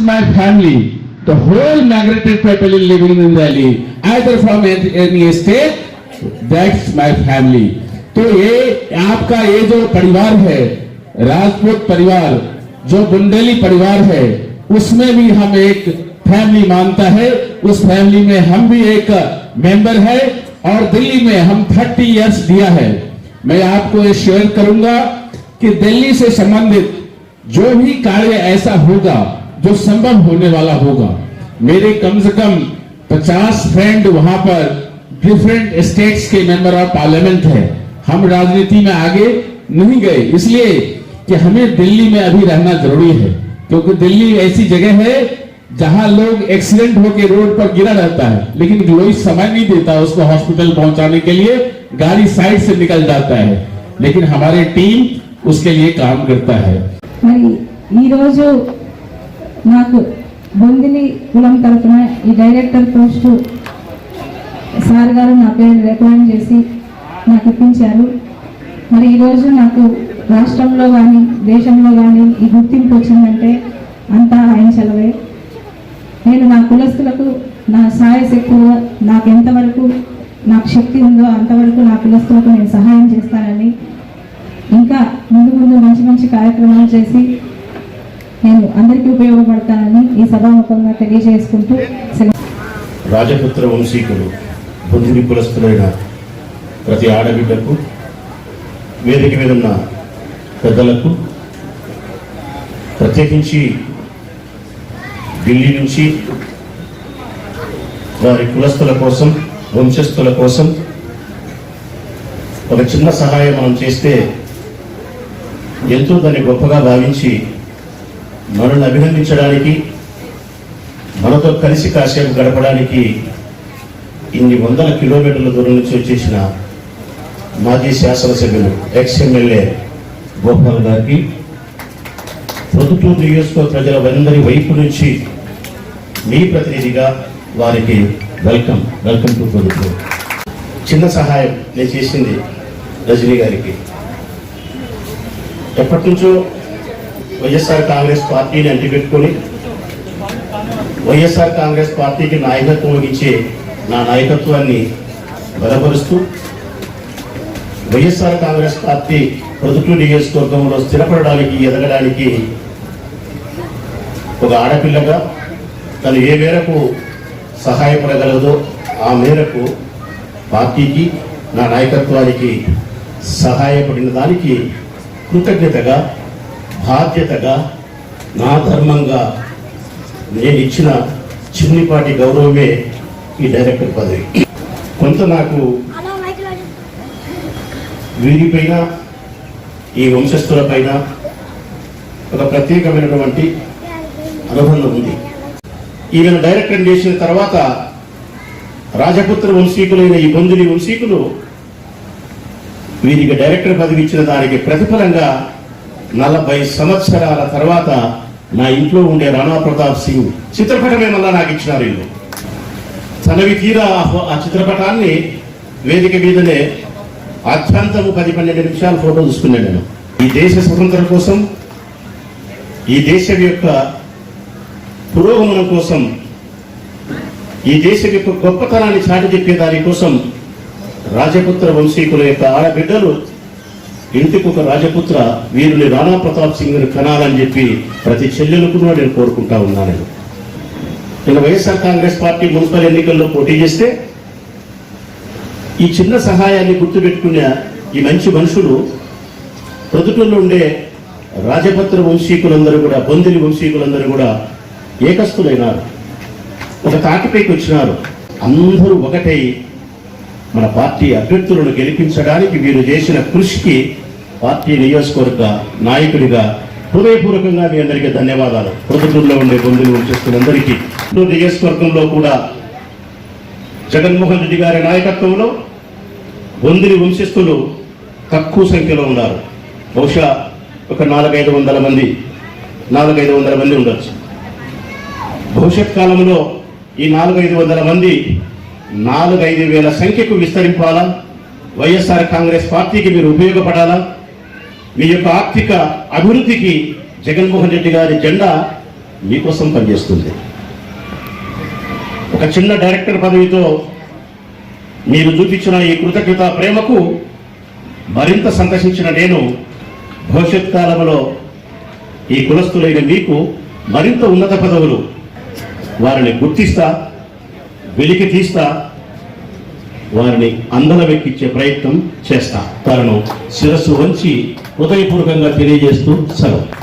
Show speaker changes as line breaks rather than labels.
my family. The whole migrated people living in Delhi, either from any state, that's my family. तो ये आपका ये जो परिवार है राजपूत परिवार जो बुंदेली परिवार है उसमें भी हम एक फैमिली मानता है उस फैमिली में हम भी एक मेंबर है और दिल्ली में हम 30 इयर्स दिया है मैं आपको ये शेयर करूँगा कि दिल्ली से संबंधित जो भी कार्य ऐसा होगा जो संभव होने वाला होगा। मेरे कम से कम 50 फ्रेंड वहाँ पर डिफरेंट स्टेट्स के मेंबर ऑफ़ पार्लियामेंट है। हम राजनीति में आगे नहीं गए, इसलिए कि हमें दिल्ली में अभी रहना ज़रूरी है, क्योंकि दिल्ली ऐसी जगह है जहाँ लोग एक्सीडेंट होकर रोड पर गिरा रहता है, लेकिन कोई समय नहीं देता उसको हॉस्पिटल पहुँचाने के लिए, गाड़ी साइड से निकल जाता है। लेकिन हमारी टीम उसके लिए काम करता है।
నాకు బొందిలి కులం తరఫున ఈ డైరెక్టర్ పోస్టు సార్ గారు నా పేరు రికమెండ్ చేసి నాకు ఇప్పించారు. మరి ఈరోజు నాకు రాష్ట్రంలో కానీ దేశంలో కానీ ఈ గుర్తింపు వచ్చిందంటే అంతా ఆయన సెలవే. నేను నా కులస్తులకు నా సాయశక్తులు నాకు ఎంతవరకు నాకు శక్తి ఉందో అంతవరకు నా కులస్తులకు నేను సహాయం చేస్తానని ఇంకా ముందు ముందు మంచి మంచి కార్యక్రమాలు చేసి నేను అందరికీ ఉపయోగపడతానని ఈ సభాముఖంగా తెలియజేసుకుంటూ
రాజపుత్ర వంశీకులు బుద్ధిని పురస్తులైన ప్రతి ఆడబిడ్డకు వేదిక మీద ఉన్న పెద్దలకు ప్రత్యేకించి ఢిల్లీ నుంచి వారి కులస్తుల కోసం వంశస్థుల కోసం ఒక చిన్న సహాయం మనం చేస్తే ఎంతో దాన్ని గొప్పగా భావించి మనల్ని అభినందించడానికి మనతో కలిసి కాసేపు గడపడానికి ఇన్ని వందల కిలోమీటర్ల దూరం నుంచి వచ్చేసిన మాజీ శాసనసభ్యులు ఎక్స్ఎమ్మెల్యే గోపాల్ గారికి ప్రొద్దుటూరు నియోజకవర్గ ప్రజలందరి వైపు నుంచి మీ ప్రతినిధిగా వారికి వెల్కమ్ వెల్కమ్ టు ప్రొద్దుటూరు చిన్న సహాయం నేను చేసింది రజనీ గారికి. ఎప్పటి నుంచో వైఎస్ఆర్ కాంగ్రెస్ పార్టీని అంటిపెట్టుకొని వైఎస్ఆర్ కాంగ్రెస్ పార్టీకి నాయకత్వం ఇచ్చే నా నాయకత్వాన్ని బలపరుస్తూ వైఎస్ఆర్ కాంగ్రెస్ పార్టీ ప్రొదుటూరు నియోజకవర్గంలో స్థిరపడడానికి ఎదగడానికి ఒక ఆడపిల్లగా తను ఏ మేరకు సహాయపడగలదో ఆ మేరకు పార్టీకి నా నాయకత్వానికి సహాయపడిన దానికి కృతజ్ఞతగా బాధ్యతగా నా ధర్మంగా నేను ఇచ్చిన చిన్నిపాటి గౌరవమే ఈ డైరెక్టర్ పదవి. కొంత నాకు వీరిపైన ఈ వంశస్థులపైన ఒక ప్రత్యేకమైనటువంటి అనుబంధం ఉంది. ఈయన డైరెక్టర్ చేసిన తర్వాత రాజపుత్ర వంశీకులైన ఈ బొందుని వంశీకులు వీరికి డైరెక్టర్ పదవి ఇచ్చిన దానికి ప్రతిఫలంగా నలభై సంవత్సరాల తర్వాత నా ఇంట్లో ఉండే రాణా ప్రతాప్ సింగ్ చిత్రపటమే మళ్ళా నాకు ఇచ్చినారు ఇల్లు. తనవి తీరా ఆ- చిత్రపటాన్ని వేదిక మీదనే అత్యంతము పది పన్నెండు నిమిషాలు ఫోటో చూసుకున్నాను నేను. ఈ దేశ స్వతంత్రం కోసం ఈ దేశం యొక్క పురోగమనం కోసం ఈ దేశం యొక్క గొప్పతనాన్ని చాటి చెప్పే దానికోసం రాజపుత్ర వంశీకుల యొక్క ఆడబిడ్డలు ఇంటికి ఒక రాజపుత్ర వీరుని రాణా ప్రతాప్ సింగ్ని కనాలని చెప్పి ప్రతి చెల్లెలకు కూడా నేను కోరుకుంటా ఉన్నాను. నేను నేను వైఎస్ఆర్ కాంగ్రెస్ పార్టీ మున్సిపల్ ఎన్నికల్లో పోటీ చేస్తే ఈ చిన్న సహాయాన్ని గుర్తుపెట్టుకునే ఈ మంచి మనుషులు ప్రొద్దుటూరులో ఉండే రాజపత్ర వంశీకులందరూ కూడా బొందిలి వంశీకులందరూ కూడా ఏకస్తులైనారు ఒక తాటిపైకి వచ్చినారు. అందరూ ఒకటై మన పార్టీ అభ్యర్థులను గెలిపించడానికి వీరు చేసిన కృషికి పార్టీ నియోజకవర్గ నాయకుడిగా హృదయపూర్వకంగా మీ అందరికీ ధన్యవాదాలు. ప్రభుత్వంలో ఉండే బంధువులు వంశస్థులందరికీ ఇప్పుడు నియోజకవర్గంలో కూడా జగన్మోహన్ రెడ్డి గారి నాయకత్వంలో బొందిని వంశస్థులు తక్కువ సంఖ్యలో ఉన్నారు. బహుశా ఒక నాలుగైదు వందల మంది నాలుగైదు వందల మంది ఉండొచ్చు. భవిష్యత్ కాలంలో ఈ నాలుగైదు వందల మంది నాలుగైదు వేల సంఖ్యకు విస్తరింపాలా? వైఎస్ఆర్ కాంగ్రెస్ పార్టీకి మీరు ఉపయోగపడాలా? మీ యొక్క ఆర్థిక అభివృద్ధికి జగన్మోహన్ రెడ్డి గారి జెండా మీకోసం పనిచేస్తుంది. ఒక చిన్న డైరెక్టర్ పదవితో మీరు చూపించిన ఈ కృతజ్ఞత ప్రేమకు మరింత సంతసించిన నేను భవిష్యత్ కాలంలో ఈ కులస్తులైన మీకు మరింత ఉన్నత పదవులు వారిని గుర్తిస్తా వెలికి తీస్తా. వారిని అందలమెక్కించే ప్రయత్నం చేస్తా. తనను శిరస్సు వంచి హృదయపూర్వకంగా తెలియజేస్తూ సెలవు.